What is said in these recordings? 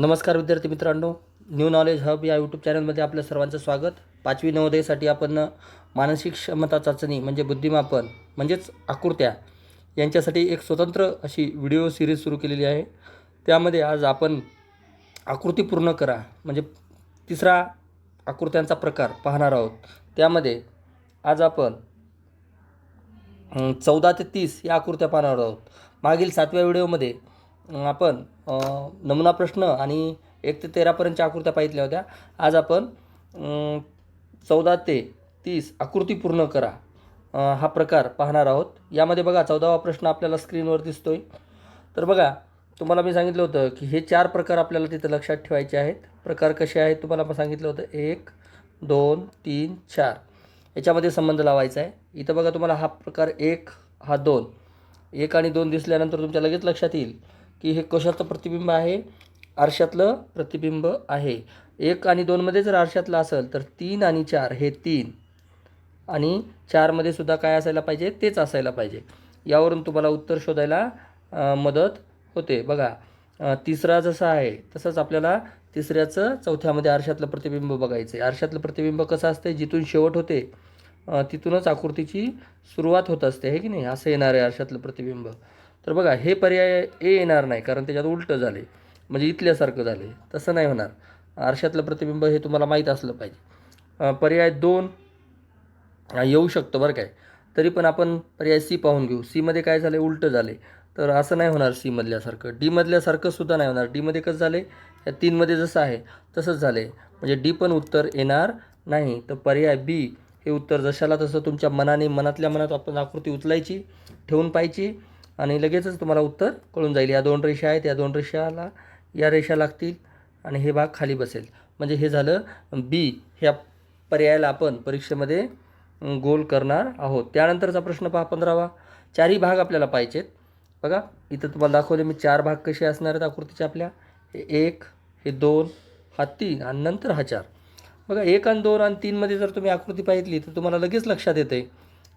नमस्कार विद्यार्थी मित्रांनो न्यू नॉलेज हब या यूट्यूब चॅनलमध्ये आपलं सर्वांचं स्वागत. पाचवी नवोदयसाठी आपण मानसिक क्षमता चाचणी म्हणजे बुद्धिमापन म्हणजेच आकृत्या यांच्यासाठी एक स्वतंत्र अशी व्हिडिओ सिरीज सुरू केलेली आहे. त्यामध्ये आज आपण आकृती पूर्ण करा म्हणजे तिसरा आकृत्यांचा प्रकार पाहणार आहोत. त्यामध्ये आज आपण चौदा ते तीस या आकृत्या पाहणार आहोत. मागील सातव्या व्हिडिओमध्ये आपण नमुना प्रश्न आणि एक ते तेरापर्यंतच्या आकृत्या पाहितल्या होत्या. आज आपण चौदा ते तीस आकृती पूर्ण करा. हा प्रकार पाहणार आहोत. यामध्ये बघा चौदावा प्रश्न आपल्याला स्क्रीनवर दिसतो आहे तर बघा तुम्हाला मी सांगितलं होतं की हे चार प्रकार आपल्याला तिथं लक्षात ठेवायचे आहेत. प्रकार कसे आहेत तुम्हाला मी सांगितलं होतं. एक दोन तीन चार. याच्यामध्ये संबंध लावायचा आहे. इथं बघा तुम्हाला हा प्रकार एक हा दोन. एक आणि दोन दिसल्यानंतर तुमच्या लगेच लक्षात येईल. की हे कशाचं प्रतिबिंब आहे? आरशातलं प्रतिबिंब आहे. एक आणि दोनमध्ये जर आरशातलं असेल तर तीन आणि चार हे तीन. आणि चारमध्ये सुद्धा काय असायला पाहिजे? तेच असायला पाहिजे. यावरून तुम्हाला उत्तर शोधायला मदत होते. बघा तिसरा जसा आहे तसंच आपल्याला तिसऱ्याचं चौथ्यामध्ये आरशातलं प्रतिबिंब बघायचं आहे. आरशातलं प्रतिबिंब कसं असते जिथून शेवट होते तिथूनच आकृतीची सुरुवात होत असते. हे की नाही? असं येणार आहे आरशातलं प्रतिबिंब. तर बघा हे पर्याय ए येणार नाही कारण त्याच्यात उलटं झाले म्हणजे इथल्यासारखं झाले तसं नाही होणार. आरशातलं प्रतिबिंब हे तुम्हाला माहीत असलं पाहिजे. पर्याय दोन येऊ शकतो बरं काय. तरी पण आपण पर्याय सी पाहून घेऊ. सीमध्ये काय झालं उलटं झाले तर असं नाही होणार सीमधल्यासारखं डीमधल्यासारखं सुद्धा नाही होणार. डीमध्ये कसं झाले या तीनमध्ये जसं आहे तसंच झाले म्हणजे डी पण उत्तर येणार नाही. तर पर्याय बी हे उत्तर जशाला तसं तुमच्या मनाने मनातल्या मनात आपण आकृती उचलायची ठेवून पाहायची. आणि लगेचच तुम्हाला उत्तर कळून जाईल. या दोन रेषा आहेत. या दोन रेषाला या रेषा लागतील आणि हे भाग खाली बसेल. म्हणजे हे झालं बी ह्या पर्यायाला आपण परीक्षेमध्ये गोल करणार आहोत. त्यानंतरचा प्रश्न पहा पंधरावा. चारही भाग आपल्याला पाहिजेत. बघा इथं तुम्हाला दाखवले मी चार भाग कसे असणार आहेत आकृतीचे आपल्या. हे एक हे दोन हा तीन आणि नंतर हा चार. बघा एक आणि दोन आणि तीनमध्ये जर तुम्ही आकृती पाहितली तर तुम्हाला लगेच लक्षात येते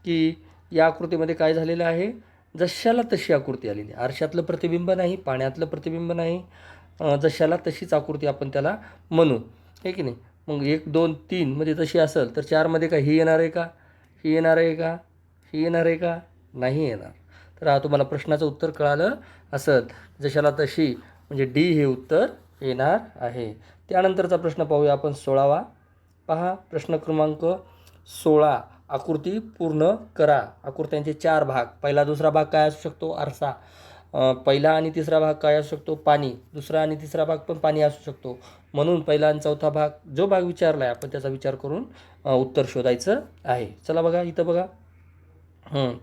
की या आकृतीमध्ये काय झालेलं आहे? जशाला तशी आकृती आलेली आरशातलं प्रतिबिंब नाही पाण्यातलं प्रतिबिंब नाही जशाला तशीच आकृती आपण त्याला म्हणू. हे की नाही? मग एक दोन तीनमध्ये म्हणजे तशी असेल तर चारमध्ये का ही येणार आहे का? ही येणार आहे का? ही येणार आहे का? नाही येणार. तर हा तुम्हाला प्रश्नाचं उत्तर कळालं असत जशाला तशी म्हणजे डी हे उत्तर येणार आहे. त्यानंतरचा प्रश्न पाहूया आपण सोळावा. पहा प्रश्न क्रमांक सोळा. आकृती पूर्ण करा. आकृत्यांचे चार भाग. पहिला दुसरा भाग काय असू शकतो? आरसा. पहिला आणि तिसरा भाग काय असू शकतो? पाणी. दुसरा आणि तिसरा भाग पण पाणी असू शकतो. म्हणून पहिला आणि चौथा भाग जो भाग विचारला आहे आपण त्याचा विचार करून उत्तर शोधायचं आहे. चला बघा इथं बघा.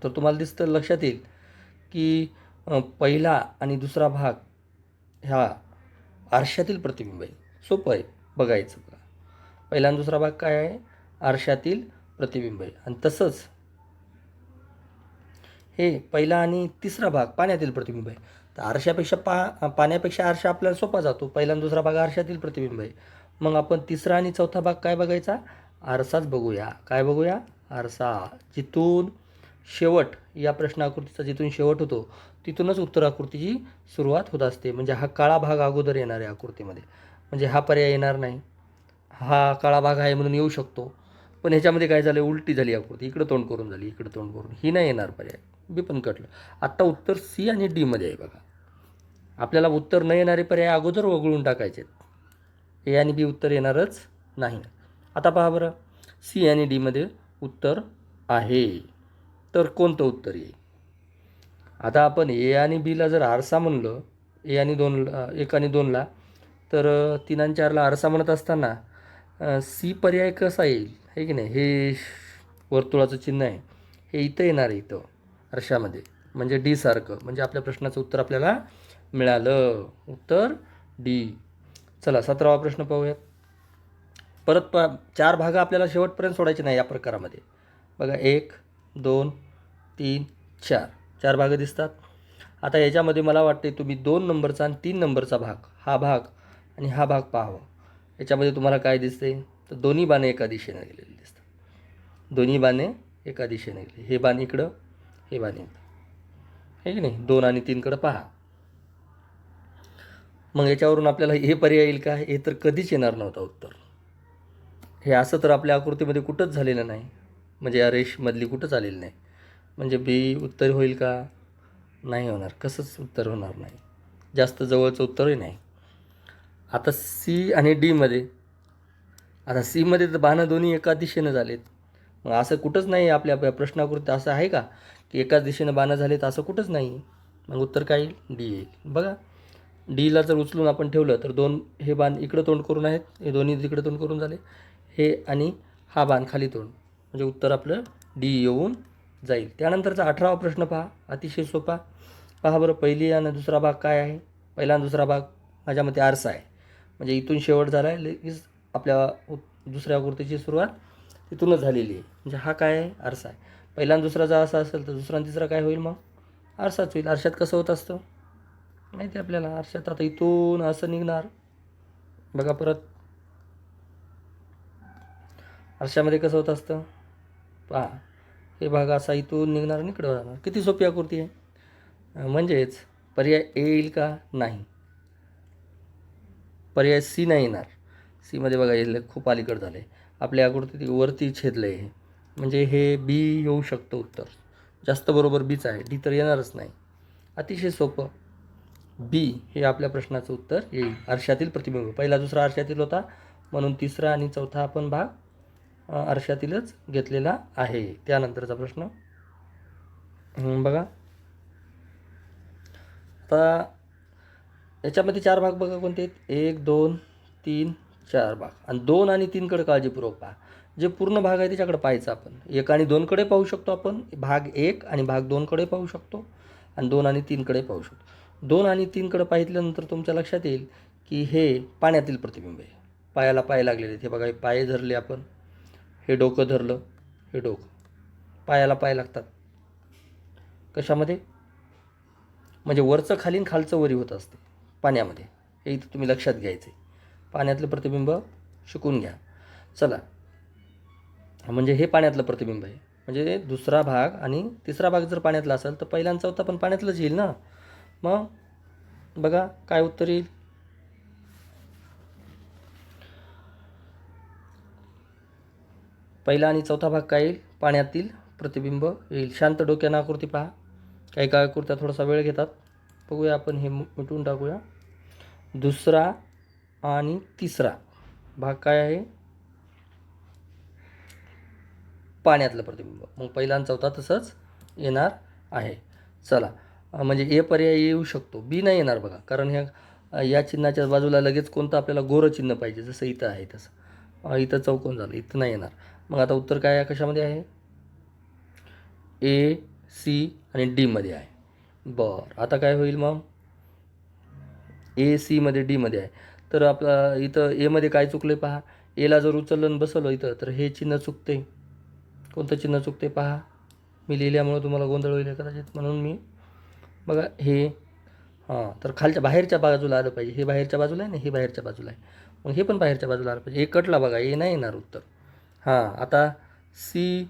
तर तुम्हाला दिसतं लक्षात येईल की पहिला आणि दुसरा भाग ह्या आरशातील प्रतिबिंब आहे. सोपं आहे बघायचं. बघा पहिला आणि दुसरा भाग काय आहे? आरशातील प्रतिबिंब आहे. आणि तसंच हे पहिला आणि तिसरा भाग पाण्यातील प्रतिबिंब आहे. तर आरशापेक्षा पा पाण्यापेक्षा आरशा आपल्याला सोपा जातो. पहिला आणि दुसरा भाग आरशातील प्रतिबिंब आहे. मग आपण तिसरा आणि चौथा भाग काय बघायचा? आरसाच बघूया. काय बघूया? आरसा. जिथून शेवट या प्रश्न आकृतीचा जिथून शेवट होतो तिथूनच उत्तर आकृतीची सुरुवात होत असते. म्हणजे हा काळा भाग अगोदर येणार आहे आकृतीमध्ये. म्हणजे हा पर्याय येणार नाही. हा काळा भाग आहे म्हणून येऊ शकतो. पण ह्याच्यामध्ये काय झालं? उलटी झाली आकृती. इकडं तोंड करून झाली इकडं तोंड करून. ही नाही येणार पर्याय. बी पण कटलं. आत्ता उत्तर सी आणि डीमध्ये आहे बघा. आपल्याला उत्तर न येणारे पर्याय अगोदर वगळून टाकायचे ए आणि बी उत्तर येणारच नाही. आता पहा बरं. सी आणि डीमध्ये उत्तर आहे. तर कोणतं उत्तर येईल? आता आपण ए आणि बीला जर आरसा म्हणलं ए आणि दोन एक आणि दोनला तर तीन आणि चारला आरसा म्हणत असताना सी पर्याय कसा येईल? हे की नाही? हे श- वर्तुळाचं चिन्ह आहे. हे इथं येणार आहे इथं रशामध्ये म्हणजे डी सारखं. म्हणजे आपल्या प्रश्नाचं उत्तर आपल्याला मिळालं. उत्तर डी. चला सतरावा प्रश्न पाहूयात. परत प चार भाग आपल्याला शेवटपर्यंत सोडायचे नाही या प्रकारामध्ये. बघा एक दोन तीन चार. चार भाग दिसतात. आता याच्यामध्ये मला वाटते तुम्ही दोन नंबरचा आणि तीन नंबरचा भाग. हा भाग आणि हा भाग पाहावा. याच्यामध्ये तुम्हाला काय दिसते तर दोन्ही बाणे एका दिशेने गेलेली दिसतात. दोन्ही बाणे एका दिशेने गेले हे बाण इकडं हे बाण इकडं हे की नाही? दोन आणि तीनकडं पहा. मग याच्यावरून आपल्याला हे पर्याय येईल का? हे तर कधीच येणार नव्हतं उत्तर. हे असं तर आपल्या आकृतीमध्ये कुठंच झालेलं नाही. म्हणजे या रेषमधली कुठंच आलेली नाही. म्हणजे बी उत्तर होईल का? नाही होणार. कसंच उत्तर होणार नाही. जास्त जवळचं उत्तरही नाही. आता सी आणि डीमध्ये आता सीमध्ये तर बाणं दोन्ही एका दिशेनं झालेत. मग असं कुठंच नाही आपल्या आपल्या प्रश्नाकृती असं आहे का? की एकाच दिशेनं बाणं झालेत असं कुठंच नाही. मग उत्तर काय येईल? डी येईल. बघा. डीला जर उचलून आपण ठेवलं तर दोन हे बाण इकडं तोंड करून आहेत. हे दोन्ही तिकडं तोंड करून झाले. हे आणि हा बाण खाली तोंड. म्हणजे उत्तर आपलं डी येऊन जाईल. त्यानंतरचा अठरावा प्रश्न पहा. अतिशय सोपा. पहा बरं पहिली आणि दुसरा भाग काय आहे? पहिला आणि दुसरा भाग माझ्या मते आरसा आहे. म्हणजे इथून शेवट झाला आहे लगेच आपल्या दुसऱ्या आकृतीची सुरुवात तिथूनच झालेली आहे. म्हणजे हा काय आहे? आरसा आहे. पहिला आणि दुसरा जर असा असेल तर दुसरा आणि तिसरा काय होईल मग? आरसाच होईल. आरशात कसं होत असतं? माहिती आहे आपल्याला. आरशात आता इथून असं निघणार. बघा परत. आरशामध्ये कसं होत असतं? पहा. हे भाग असा इथून निघणार आणि इकडं जाणार. किती सोपी आकृती आहे? म्हणजेच पर्याय येईल का? नाही. पर्याय सी नाही येणार. सीमध्ये बघा हे खूप अलीकडं झालं आहे आपल्या आकृती वरती छेदलं आहे म्हणजे हे बी येऊ शकतं उत्तर. जास्त बरोबर बीच आहे. डी तर येणारच नाही. अतिशय सोपं. बी हे आपल्या प्रश्नाचं उत्तर येईल. आरशातील प्रतिबिंब. पहिला दुसरा आरशातील होता. म्हणून तिसरा आणि चौथा आपण भाग आरशातीलच घेतलेला आहे. त्यानंतरचा प्रश्न. बघा. आता याच्यामध्ये चार भाग बघा कोणते आहेत? एक दोन तीन चार भाग. आणि दोन आणि तीनकडे काळजीपूर्वक पहा. जे पूर्ण भाग आहे त्याच्याकडे पाहायचं आपण. एक आणि दोनकडे पाहू शकतो आपण. भाग एक आणि भाग दोनकडे पाहू शकतो. आणि दोन आणि तीनकडे पाहू शकतो. दोन आणि तीनकडे पाहिल्यानंतर तुमच्या लक्षात येईल की हे पाण्यातील प्रतिबिंब आहे. पायाला पाय लागलेले आहेत. हे बघा हे पाय धरले आपण. हे डोकं धरलं. हे डोकं. पायाला पाय लागतात. कशामध्ये? म्हणजे वरचं खालीन खालचं वरी होत असते. पाण्यामध्ये. हे इथं तुम्ही लक्षात घ्यायचे पाण्यातलं प्रतिबिंब शिकून घ्या. चला. म्हणजे हे पाण्यातलं प्रतिबिंब आहे. म्हणजे दुसरा भाग आणि तिसरा भाग जर पाण्यातला असेल तर पहिला आणि चौथा पण पाण्यातलंच येईल ना? मग बघा काय उत्तर येईल. पहिला आणि चौथा भाग काय येईल? पाण्यातील प्रतिबिंब येईल. शांत डोक्यानं आकृती पहा. काही काय आकृत्या थोडासा वेळ घेतात. बघूया आपण हे मिटवून टाकूया. दुसरा आणि तिसरा भाग काय आहे? पाण्यातलं प्रतिबिंब. मग पहिला आणि चौथा तसंच येणार आहे. चला म्हणजे ए पर्याय येऊ शकतो. बी नाही येणार बघा. कारण ह्या या चिन्हाच्या बाजूला लगेच कोणतं आपल्याला गोरं चिन्ह पाहिजे जसं इथं आहे तसं. इथं चौकोन झालं इथं नाही येणार. मग आता उत्तर काय आहे कशामध्ये आहे? ए सी आणि डीमध्ये आहे. बरं. आता काय होईल मग? ए सीमध्ये डीमध्ये आहे. तर आपलं इथं एमध्ये काय चुकलं आहे पहा एला जर उचललं बसवलं इथं तर हे चिन्ह चुकते कोणतं चिन्ह चुकते पहा? मी लिहिल्यामुळं तुम्हाला गोंधळ होईल कदाचित. म्हणून मी बघा हे हां तर खालच्या बाहेरच्या बाजूला आलं पाहिजे. हे बाहेरच्या बाजूला आहे ना? हे बाहेरच्या बाजूला आहे. मग हे पण बाहेरच्या बाजूला आलं पाहिजे. हे कटला बघा हे नाही येणार उत्तर. हां आता सी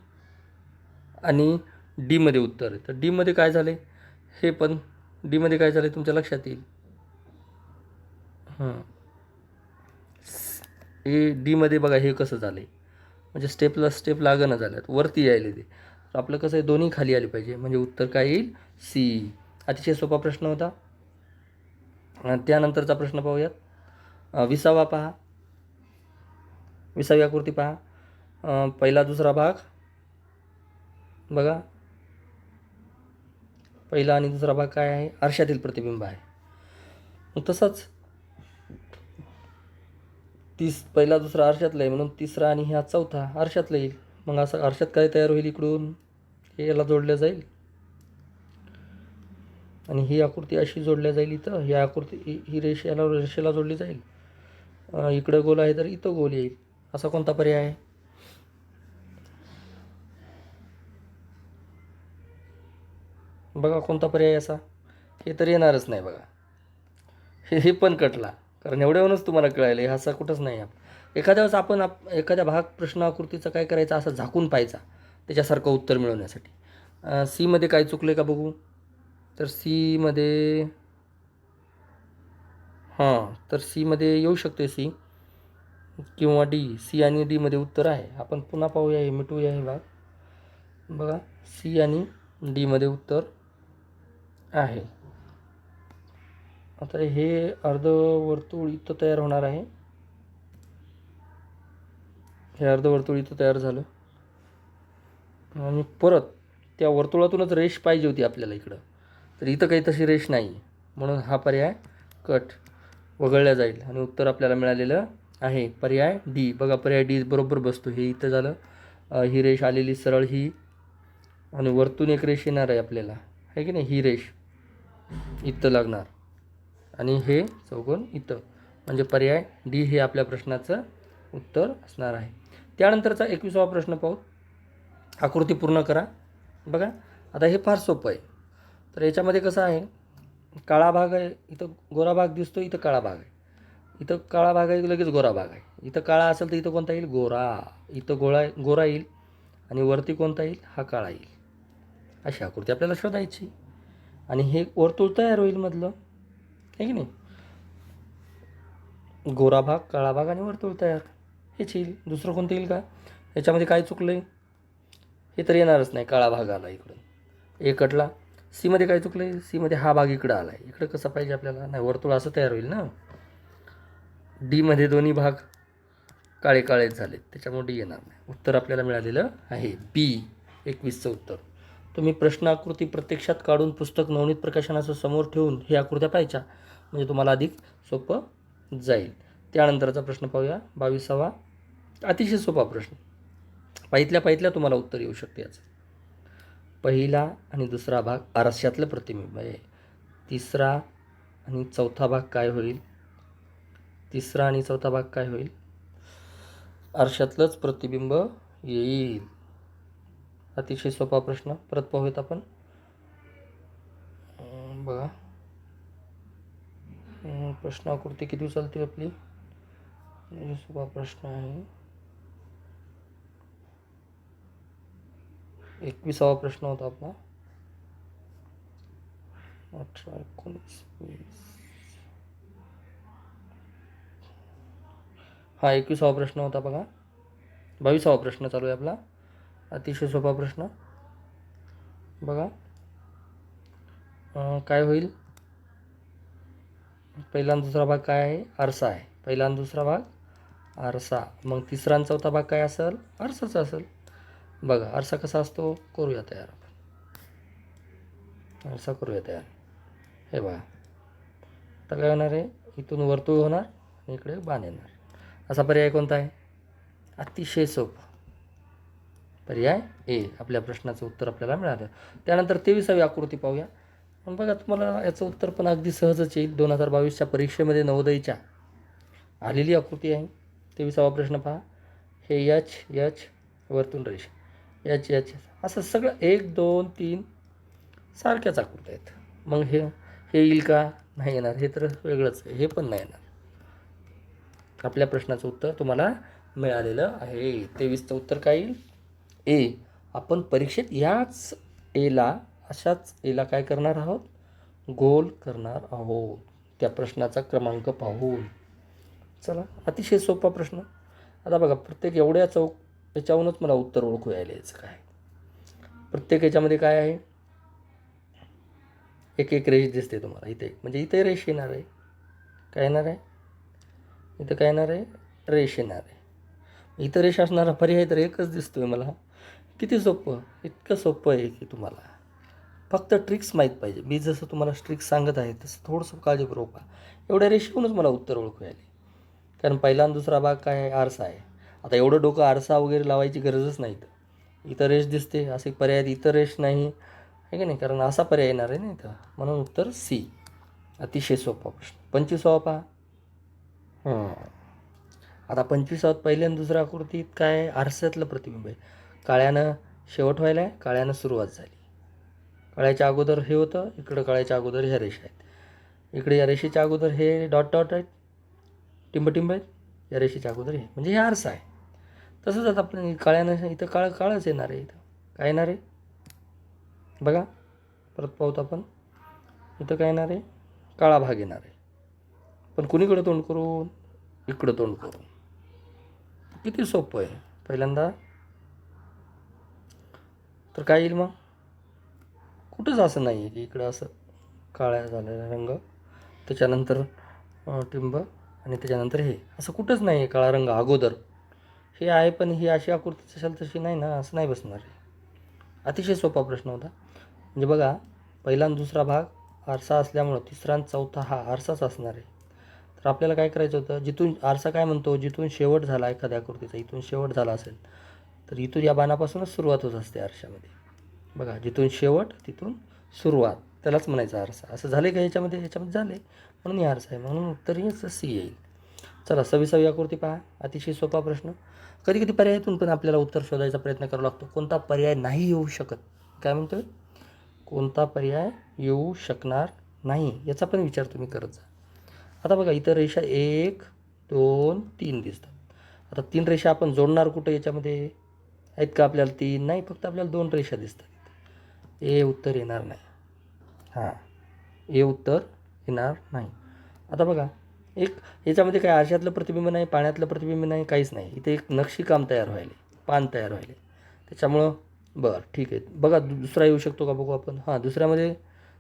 आणि डीमध्ये उत्तर आहे. तर डीमध्ये काय झाले हे पण डीमध्ये काय झाले तुमच्या लक्षात येईल. हां. डीमध्ये बघा हे कसं झालं आहे म्हणजे स्टेपला स्टेप लागणं झाल्यात. वरती यायले ते. तर आपलं कसं आहे दोन्ही खाली आले पाहिजे. म्हणजे उत्तर काय येईल? सी अतिशय सोपा प्रश्न होता. त्यानंतरचा प्रश्न पाहूयात. विसावा पहा. विसावी आकृती पहा. पहिला दुसरा भाग. बघा. पहिला आणि दुसरा भाग काय आहे? आरशातील प्रतिबिंब आहे. मग तसंच तीस पहिला दुसरा आरशातला आहे म्हणून तिसरा आणि हा चौथा आरशातला येईल. मग असं आरशात काय तयार होईल इकडून? हे याला जोडलं जाईल. आणि ही आकृती अशी जोडल्या जाईल इथं. ही आकृती ही- रेषेला याला रेषेला जोडली जाईल. इकडं गोल आहे तर इथं गोल येईल. असा कोणता पर्याय आहे? बघा कोणता पर्याय असा? हे तर येणारच नाही बघा. हे हे पण कटला. कारण एवढ्यावरूनच तुम्हाला कळायला हे असा कुठंच नाही एखाद्या वेळेस आपण आप एखाद्या भाग प्रश्नाकृतीचा काय करायचं असं झाकून पाहायचा त्याच्यासारखं उत्तर मिळवण्यासाठी. सीमध्ये काय चुकलं आहे का बघू? तर सीमध्ये हां तर सीमध्ये येऊ शकते सी किंवा डी सी आणि डीमध्ये उत्तर आहे. आपण पुन्हा पाहूया हे मिटवूया हे भाग. बघा सी आणि डीमध्ये उत्तर. आहे. आता हे अर्धवर्तुळ इथं तयार होणार आहे. हे अर्धवर्तुळ इथं तयार झालं. आणि परत त्या वर्तुळातूनच रेष पाहिजे होती आपल्याला इकडं. तर इथं काही तशी रेष नाही. म्हणून हा पर्याय कट वगळला जाईल. आणि उत्तर आपल्याला मिळालेलं आहे. पर्याय डी बघा पर्याय डी बरोबर बसतो. हे इथं झालं. ही रेष आलेली सरळ ही. आणि वरतून एक रेष येणार आहे आपल्याला. आहे की नाही? ही रेष. इथं लागणार. आणि हे चौकोन इथं. म्हणजे पर्याय डी हे आपल्या प्रश्नाचं उत्तर असणार आहे. त्यानंतरचा एकविसावा प्रश्न पाहू. आकृती पूर्ण करा. बघा आता हे फार सोपं आहे. तर याच्यामध्ये कसं आहे काळा भाग आहे इथं गोरा भाग दिसतो इथं काळा भाग आहे. इथं काळा भाग आहे लगेच गोरा भाग आहे. इथं काळा असेल तर इथं कोणता येईल? गोरा. इथं गोळा गोरा येईल. आणि वरती कोणता येईल? हा काळा येईल. अशी आकृती आपल्याला शोधायची. आणि हे वर्तुळ तयार होईल मधलं. आहे की नाही? गोरा भाग काळा भाग आणि वर्तुळ तयार. हेच येईल. दुसरं कोणतं येईल का? याच्यामध्ये काय चुकलं आहे हे तर येणारच नाही. काळा भाग आला इकडून. एकटला सीमध्ये काय चुकलं आहे सीमध्ये हा भाग इकडं आला आहे इकडं कसं पाहिजे आपल्याला? नाही वर्तुळ असं तयार होईल ना? डीमध्ये दोन्ही भाग काळे काळेच झालेत. त्याच्यामुळे डी येणार नाही. उत्तर आपल्याला मिळालेलं आहे. बी एकवीसचं उत्तर. तुम्ही प्रश्नाकृती प्रत्यक्षात काढून पुस्तक नवनीत प्रकाशनाचं समोर ठेवून हे आकृत्या पाहायच्या. म्हणजे तुम्हाला अधिक सोपं जाईल. त्यानंतरचा प्रश्न पाहूया. बावीसावा अतिशय सोपा प्रश्न. पाहितल्या पाहितल्या तुम्हाला उत्तर येऊ शकते याचं. पहिला आणि दुसरा भाग आरशातलं प्रतिबिंब आहे. तिसरा आणि चौथा भाग काय होईल? तिसरा आणि चौथा भाग काय होईल? आरशातलंच प्रतिबिंब येईल. अतिशय सोपा प्रश्न. परत पाहूयात आपण. बघा. प्रश्नाकृती किती चालते आपली? सोपा प्रश्न आहे. एकविसावा प्रश्न होता आपला. अठरा एकोणीस वीस. हा एकविसावा प्रश्न होता बघा. बावीसावा प्रश्न चालू आहे आपला. अतिशय सोपा प्रश्न. बघा. काय होईल? पहिला आणि दुसरा भाग काय आहे? आरसा आहे. पहिला आणि दुसरा भाग आरसा. मग तिसरा आणि चौथा भाग काय असेल? आरसाचा असेल. बघा आरसा कसा असतो? करूया तयार आपण. आरसा करूया तयार. हे बघा. आता काय होणार आहे? इथून वर्तुळ होणार आणि इकडे बाण येणार. असा पर्याय कोणता आहे? अतिशय सोपा. पर्याय ए आपल्या प्रश्नाचं उत्तर आपल्याला मिळालं. त्यानंतर तेविसावी आकृती पाहूया. पण बघा तुम्हाला याचं उत्तर पण अगदी सहजच येईल. दोन हजार बावीसच्या परीक्षेमध्ये नवोदयीच्या आलेली आकृती आहे. तेविसावा प्रश्न पहा. हे यच यच वरतून रेष. याच याच असं सगळं एक दोन तीन सारख्याच आकृत्या आहेत. मग हे हे येईल का? नाही येणार. हे तर वेगळंच आहे. हे पण नाही येणार. आपल्या प्रश्नाचं उत्तर तुम्हाला मिळालेलं आहे. तेवीसचं उत्तर काय येईल? ए आपण परीक्षेत याच एला अशाच एला काय करणार आहोत? गोल करणार आहोत. त्या प्रश्नाचा क्रमांक पाहून. चला अतिशय सोपा प्रश्न. आता बघा प्रत्येक एवढ्या चौक याच्याहूनच मला उत्तर ओळखू यायला याचं काय? प्रत्येक याच्यामध्ये काय आहे? एक एक रेष दिसते तुम्हाला इथे म्हणजे इथे रेष येणार आहे. काय येणार आहे? इथं काय येणार आहे? रेष येणार आहे. इथं रेष असणारा पर्याय तर एकच दिसतोय मला. किती सोपं? इतकं सोपं आहे की तुम्हाला. फक्त ट्रिक्स माहीत पाहिजे. मी जसं तुम्हाला ट्रिक्स सांगत आहे तसं थोडंसं काळजीपूर्वक पहा. एवढ्या रेषेहूनच मला उत्तर ओळखू आले कारण पहिला आणि दुसरा भाग काय आहे? आरसा आहे. आता एवढं डोकं आरसा वगैरे लावायची गरजच नाही तर इथं रेष दिसते असे पर्याय इतर रेष नाही. आहे की नाही? कारण असा पर्याय येणार आहे ना इथं. म्हणून उत्तर सी अतिशय सोपा प्रश्न. पंचवीसावा पहा. आता पंचवीसावात पहिल्या आणि दुसऱ्या आकृतीत काय? आरसातलं आरशातलं प्रतिबिंब आहे. काळ्यानं शेवट व्हायला आहे काळ्यानं सुरुवात झाली. काळ्याच्या अगोदर हे होतं इकडं काळ्याच्या अगोदर ह्या रेषा आहेत. इकडे या रेषेच्या अगोदर हे डॉट डॉट आहेत. टिंबटिंब आहेत या रेषेच्या अगोदर हे. म्हणजे हे आरसा आहे. तसंच आता आपण काळ्यानं इथं काळ काळच येणार आहे इथं. काय येणार आहे? बघा. परत पाहूत आपण. इथं काय येणार आहे? काळा भाग येणार आहे. पण कुणीकडं तोंड करून? इकडं तोंड करून. किती सोपं आहे. पहिल्यांदा तर काय येईल मग? कुठंच असं नाही आहे की इकडं असं काळ्या झालेला रंग त्याच्यानंतर टिंब आणि त्याच्यानंतर हे. असं कुठंच नाही आहे काळा रंग अगोदर. हे आहे पण ही अशी आकृती असेल तशी नाही ना असं नाही बसणार आहे अतिशय सोपा प्रश्न होता. म्हणजे बघा पहिला आणि दुसरा भाग आरसा असल्यामुळं तिसरा आणि चौथा हा आरसाच असणार आहे. तर आपल्याला काय करायचं होतं? जिथून आरसा काय म्हणतो? जिथून शेवट झाला एखाद्या आकृतीचा इथून शेवट झाला असेल. तर इथून या बाणापासूनच सुरुवात होत असते आरशामध्ये. बघा जिथून शेवट तिथून सुरुवात. त्यालाच म्हणायचा आरसा. असं झाले का याच्यामध्ये याच्यामध्ये झाले म्हणून हे आरसा आहे. म्हणून उत्तर हेच सी येईल. चला सव्वीसावी आकृती पहा. अतिशय सोपा प्रश्न. कधी कधी पर्यायातून पण आपल्याला उत्तर शोधायचा प्रयत्न करावा लागतो. कोणता पर्याय नाही येऊ शकत. काय म्हणतो कोणता पर्याय येऊ शकणार नाही? याचा पण विचार तुम्ही करत जा. आता बघा इतर रेषा एक दोन तीन दिसतात. आता तीन रेषा आपण जोडणार कुठं याच्यामध्ये? आहेत का आपल्याला तीन? नाही फक्त आपल्याला दोन रेषा दिसतात. ए उत्तर येणार नाही. हां. ए उत्तर येणार नाही. आता बघा एक याच्यामध्ये काय आरशातलं प्रतिबिंब नाही पाण्यातलं प्रतिबिंब नाही काहीच नाही. इथे एक नक्षीकाम तयार व्हायले पान तयार व्हायले. त्याच्यामुळं बरं ठीक आहे. बघा दुसरा येऊ शकतो का? बघू आपण. हां दुसऱ्यामध्ये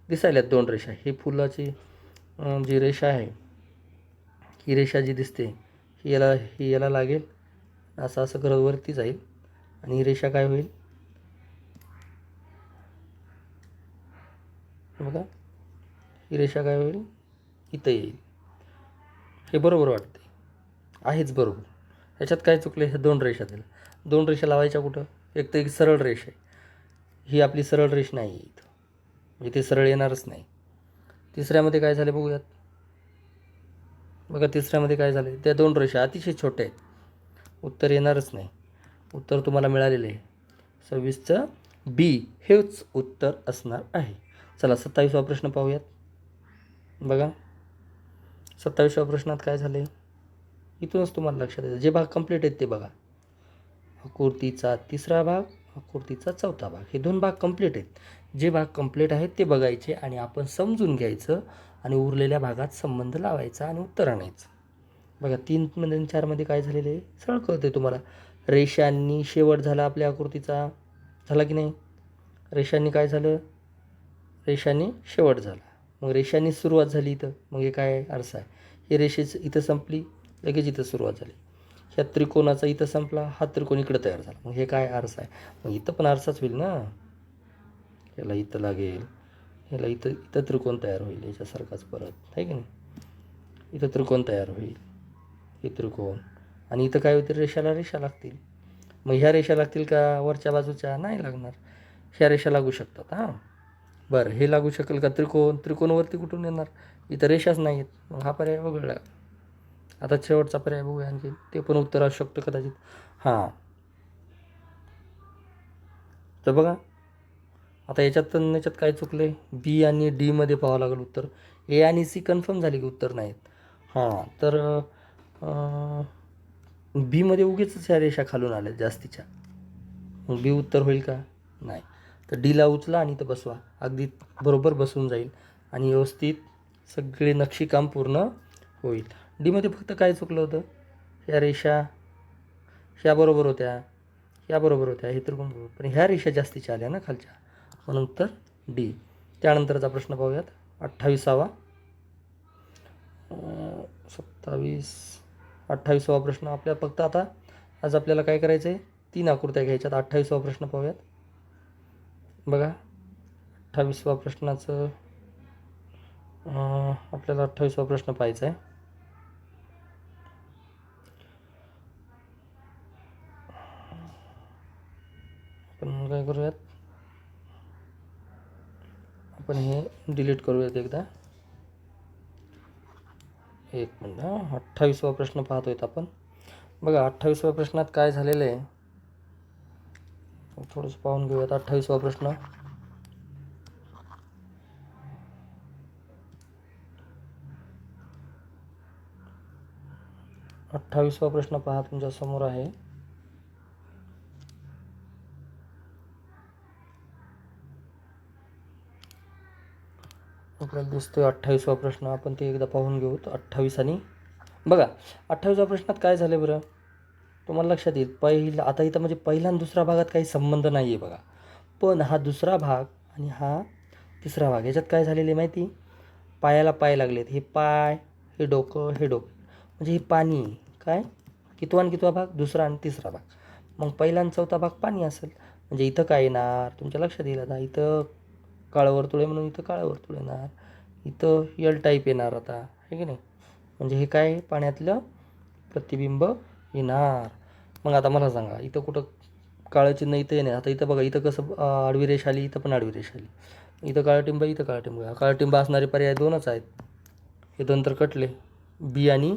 दिसायल्यात दोन रेषा. ही फुलाची जी रेषा आहे ही रेषा जी दिसते ही याला ही याला लागेल. असं असं करत वरती जाईल. आणि ही रेषा काय होईल? बघा. ही रेषा काय होईल? इथं येईल. हे बरोबर वाटते आहेच बरोबर. ह्याच्यात काय चुकलं ह्या दोन रेषा दिल्या. दोन रेषा लावायच्या कुठं? एक तर एक सरळ रेष आहे. ही आपली सरळ रेष नाही आहे इथं. म्हणजे ते सरळ येणारच नाही. तिसऱ्यामध्ये काय झाले बघूयात. बघा तिसऱ्यामध्ये काय झाले त्या दोन रेषा अतिशय छोट्या आहेत. उत्तर येणारच नाही. उत्तर तुम्हाला मिळालेले आहे. सव्वीसचं बी हेच उत्तर असणार आहे. चला सत्तावीसवा प्रश्न पाहूयात. बघा. सत्तावीसव्या प्रश्नात काय झाले इथूनच तुम्हाला लक्षात येतं. जे भाग कंप्लीट आहेत ते बघा. आकृतीचा तिसरा भाग आकृतीचा चौथा भाग. हे दोन भाग कंप्लीट आहेत. जे भाग कंप्लीट आहेत ते बघायचे आणि आपण समजून घ्यायचं आणि उरलेल्या भागात संबंध लावायचा आणि उत्तर आणायचं. बघा तीनमध्ये आणि चारमध्ये काय झालेलं आहे? सरळ कळते तुम्हाला. रेषांनी शेवट झाला आपल्या आकृतीचा. झाला की नाही? रेषांनी काय झालं? रेषांनी शेवट झाला. मग रेषांनी सुरुवात झाली इथं. मग हे काय आरसा आहे? ही रेषेच इथं संपली लगेच इथं सुरुवात झाली. ह्या त्रिकोणाचा इथं संपला हा त्रिकोण इकडं तयार झाला. मग हे काय आरसा आहे? मग इथं पण आरसाच होईल ना? याला इथं लागेल. ह्याला इथं इथं त्रिकोण तयार होईल याच्यासारखाच परत. आहे की नाही? इथं त्रिकोण तयार होईल. हे त्रिकोण. आणि इथं काय होतील रेषाला रेषा लागतील. मग ह्या रेषा लागतील का वरच्या बाजूच्या? नाही लागणार. ह्या रेषा लागू शकतात हां. बरं हे लागू शकेल का त्रिकोण? त्रिकोणवरती कुठून येणार? इथं रेषाच नाही आहेत मग हा पर्याय वगळला. आता शेवटचा पर्याय बघूया आणखी. ते पण उत्तर असू शकतं कदाचित. हां. तर बघा आता याच्यात तर याच्यात काय चुकलं आहे बी आणि डीमध्ये पाहावं लागेल उत्तर. ए आणि सी कन्फर्म झाले की उत्तर नाहीत. हां तर बीमध्ये उगीच ह्या रेषा खालून आल्या जास्तीच्या. मग बी उत्तर होईल का? नाही. तर डीला उचला आणि इथं बसवा. अगदी बरोबर बसून जाईल आणि व्यवस्थित सगळे नक्षीकाम पूर्ण होईल. डीमध्ये फक्त काय चुकलं होतं? ह्या रेषा ह्या बरोबर होत्या ह्या बरोबर होत्या हे तर कोण बरोबर? पण ह्या रेषा जास्तीच्या आल्या ना खालच्या. म्हणून तर डी त्यानंतरचा प्रश्न पाहूयात. अठ्ठावीसावा. सत्तावीस अठ्ठावीसवा प्रश्न आपल्या फक्त आता. आज आपल्याला काय करायचं आहे तीन आकृत्या घ्यायच्यात. अठ्ठावीसवा प्रश्न पाहूयात. बघा. अठ्ठावीसवा प्रश्नाचं आपल्याला अठ्ठावीसवा प्रश्न पाहायचा आहे आपण काय करूयात? आपण हे डिलीट करूयात एकदा. एक मिनटं हां अठ्ठावीसवा प्रश्न पाहतोय आपण. बघा अठ्ठावीसव्या प्रश्नात काय झालेलं आहे? थोडंसं पाहून घेऊयात अठ्ठावीसवा प्रश्न. अठ्ठावीसवा प्रश्न पहा तुमच्यासमोर आहे. आपल्याला दिसतोय अठ्ठावीसवा प्रश्न. आपण ते एकदा पाहून घेऊ. अठ्ठावीस आणि बघा अठ्ठावीसव्या प्रश्नात काय झालं बरं? तुम्हाला लक्षात येईल. पहिला आता इथं म्हणजे पहिला आणि दुसऱ्या भागात काही संबंध नाही आहे बघा. पण हा दुसरा भाग आणि हा तिसरा भाग याच्यात काय झालेली माहिती? पायाला पाय लागलेत. हे पाय हे डोकं हे डोकं. म्हणजे हे पाणी. काय? कितवा आणि कितवा भाग? दुसरा आणि तिसरा भाग. मग पहिला आणि चौथा भाग पाणी असेल. म्हणजे इथं काय येणार? तुमच्या लक्षात येईल आता. इथं काळं वर्तुळ आहे म्हणून इथं काळं वर्तुळ येणार. इथं यल टाईप येणार आता आहे की नाही? म्हणजे हे काय? पाण्यातलं प्रतिबिंब येणार. मग आता मला सांगा इथं कुठं काळं चिन्ह इथं येणार? आता इथं बघा इथं कसं आडवी रेष आली इथं पण आडवी रेष आली. इथं काळा टिंब इथं काळा टिंब टिंब असणारे पर्याय दोनच आहेत. हे दोन तर कटले. बी आणि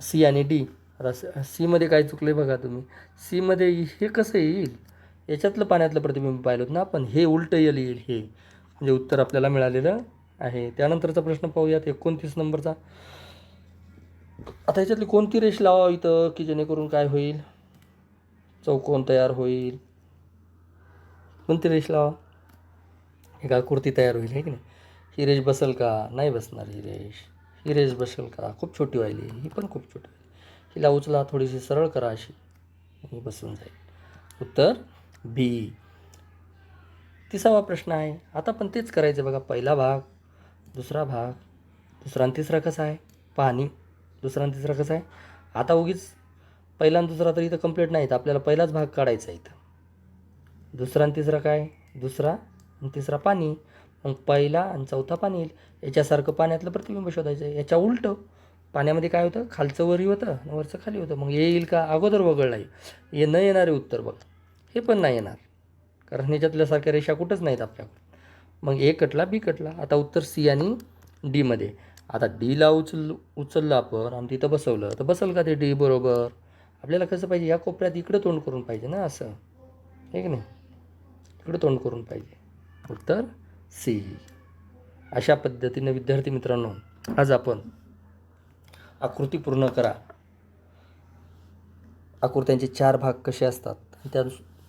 सी आणि डी आता सीमध्ये काय चुकले बघा तुम्ही. सीमध्ये हे कसं येईल? याच्यातलं पाण्यातलं प्रतिबिंब पाहिलं होतं ना आपण हे उलटं येईल येईल हे. म्हणजे उत्तर आपल्याला मिळालेलं आहे. त्यानंतरचा प्रश्न पाहूयात एकोणतीस नंबरचा. आता याच्यातली कोणती रेष लावा इथं की जेणेकरून काय होईल? चौकोन तयार होईल. कोणती रेष लावा? हे का कुर्ती तयार होईल आहे की नाही? ही रेष बसेल का? नाही बसणार ही रेष. ही रेष बसेल का? खूप छोटी व्हायली ही पण खूप छोटी व्हायली हिला उचला थोडीशी सरळ करा अशी. ही बसून जाईल. उत्तर? बी. तिसावा प्रश्न आहे. आता पण तेच करायचं बघा. पहिला भाग दुसरा भाग दुसरा आणि तिसरा कसा आहे? पाणी दुसरा आणि तिसरा कसा आहे? आता उगीच पहिला आणि दुसरा तर इथं कंप्लीट नाही तर आपल्याला पहिलाच भाग काढायचा आहे इथं. दुसरा आणि तिसरा काय? दुसरा आणि तिसरा पाणी. मग पहिला आणि चौथा पाणी येईल. याच्यासारखं पाण्यातलं प्रतिबिंब शोधायचं आहे. याच्या उलटं पाण्यामध्ये काय होतं? खालचं वरी होतं वरचं खाली होतं. मग येईल का? अगोदर वगळलं आहे. ये न येणारे उत्तर बघा. हे पण नाही येणार. कारण ह्याच्यातल्यासारख्या रेषा कुठंच नाहीत आपल्याकडे. मग ए कटला बी कटला. आता उत्तर सी आणि डीमध्ये आता डीला उचल उचललं आपण आणि तिथं बसवलं. तर बसल का ते डी बरोबर? आपल्याला कसं पाहिजे? या कोपऱ्यात इकडं तोंड करून पाहिजे ना असं. हे की नाही? इकडं तोंड करून पाहिजे. उत्तर सी. अशा पद्धतीने विद्यार्थी मित्रांनो आज आपण आकृती पूर्ण करा. आकृत्यांचे चार भाग कसे असतात? त्या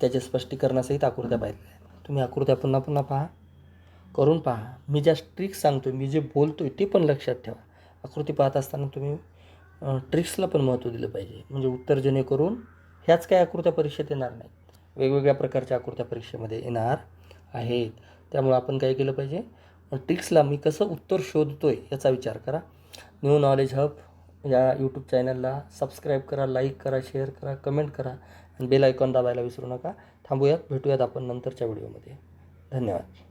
त्याच्या स्पष्टीकरणासहित आकृत्या पाहिल्या आहेत. तुम्ही आकृत्या पुन्हा पुन्हा पहा. करून पहा. मी ज्या ट्रिक्स सांगतो मी जे बोलतो आहे ते पण लक्षात ठेवा. आकृती पाहत असताना तुम्ही ट्रिक्सला पण महत्त्व दिलं पाहिजे. म्हणजे उत्तर जेणेकरून ह्याच काही आकृत्या परीक्षेत येणार नाहीत. वेगवेगळ्या प्रकारच्या आकृत्या परीक्षेमध्ये येणार आहेत. त्यामुळं आपण काय केलं पाहिजे? ट्रिक्सला मी कसं उत्तर शोधतो आहे याचा विचार करा. न्यू नॉलेज हब या यूट्यूब चॅनलला सबस्क्राईब करा लाईक करा शेअर करा कमेंट करा. आणि बेल आयकॉन दाबायला विसरू नका. थांबूयात. भेटूयात आपण नंतरच्या व्हिडिओमध्ये धन्यवाद.